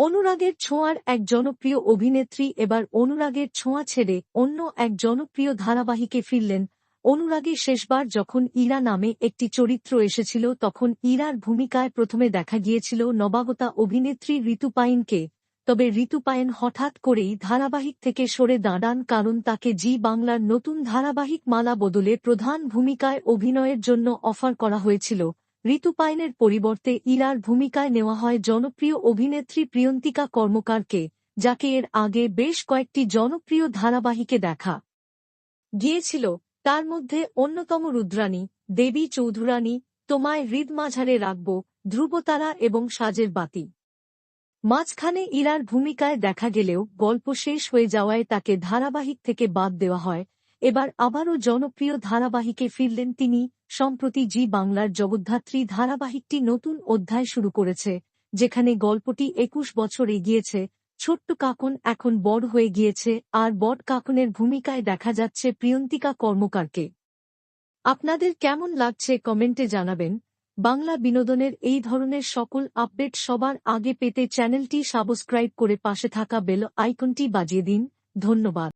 অনুরাগের ছোঁয়ার এক জনপ্রিয় অভিনেত্রী এবার অনুরাগের ছোঁয়া ছেড়ে অন্য এক জনপ্রিয় ধারাবাহিকে ফিরলেন। অনুরাগে শেষবার যখন ইরা নামে একটি চরিত্র এসেছিল, তখন ইরার ভূমিকায় প্রথমে দেখা গিয়েছিল নবাগতা অভিনেত্রী ঋতুপাইনকে তবে ঋতুপায়ন হঠাৎ করেই ধারাবাহিক থেকে সরে দাঁড়ান কারণ তাকে জি বাংলার নতুন ধারাবাহিক মালা বদলে প্রধান ভূমিকায় অভিনয়ের জন্য অফার করা হয়েছিল। ঋতুপায়নের পরিবর্তে ইরার ভূমিকায় নেওয়া হয় জনপ্রিয় অভিনেত্রী প্রিয়ন্তিকা কর্মকারকে, যাকে এর আগে বেশ কয়েকটি জনপ্রিয় ধারাবাহিকে দেখা গিয়েছিল। তার মধ্যে অন্যতম রুদ্রাণী, দেবী চৌধুরানী তোমায় হৃদ মাঝারে রাখব, ধ্রুবতারা এবং সাজের বাতি। মাঝখানে ইরার ভূমিকায় দেখা গেলেও গল্প শেষ হয়ে যাওয়ায় তাকে ধারাবাহিক থেকে বাদ দেওয়া হয়। এবার আবারও জনপ্রিয় ধারাবাহিকে ফিরলেন তিনি, সম্প্রতি জি বাংলার জগদ্ধাত্রী ধারাবাহিকটি নতুন অধ্যায় শুরু করেছে, যেখানে গল্পটি একুশ বছর এগিয়েছে, ছোট্ট কাকন এখন বড় হয়ে গিয়েছে, আর বট কাকনের ভূমিকায় দেখা যাচ্ছে প্রিয়ন্তিকা কর্মকারকে। আপনাদের কেমন লাগছে কমেন্টে জানাবেন, বাংলা বিনোদনের এই ধরনের সকল আপডেট সবার আগে পেতে চ্যানেলটি সাবস্ক্রাইব করে পাশে থাকা বেল আইকনটি বাজিয়ে দিন, ধন্যবাদ।